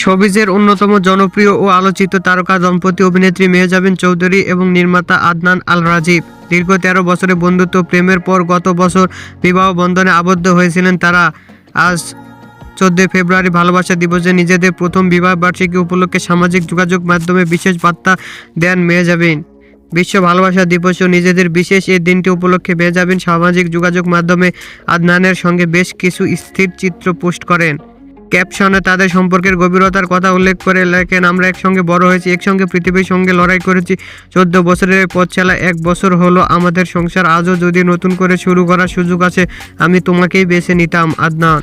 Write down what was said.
শোবিজের অন্যতম জনপ্রিয় ও আলোচিত তারকা দম্পতি অভিনেত্রী মেহজাবিন চৌধুরী এবং নির্মাতা আদনান আল রাজীব দীর্ঘ তেরো বছরের বন্ধুত্ব প্রেমের পর গত বছর বিবাহ বন্ধনে আবদ্ধ হয়েছিলেন তারা। আজ চোদ্দই ফেব্রুয়ারি ভালোবাসা দিবসে নিজেদের প্রথম বিবাহ বার্ষিকী উপলক্ষে সামাজিক যোগাযোগ মাধ্যমে বিশেষ বার্তা দেন মেহজাবিন। বিশ্ব ভালোবাসা দিবসেও নিজেদের বিশেষ এই দিনটি উপলক্ষে মেহজাবিন সামাজিক যোগাযোগ মাধ্যমে আদনানের সঙ্গে বেশ কিছু স্থির চিত্র পোস্ট করেন। ক্যাপশনে তাদের সম্পর্কের গভীরতার কথা উল্লেখ করে লেখেন, আমরা একসঙ্গে বড় হয়েছি, একসঙ্গে পৃথিবীর সঙ্গে লড়াই করেছি। চোদ্দ বছরের পথ চালা এক বছর হলো আমাদের সংসার। আজও যদি নতুন করে শুরু করার সুযোগ আছে আমি তোমাকেই বেছে নিতাম, আদনান।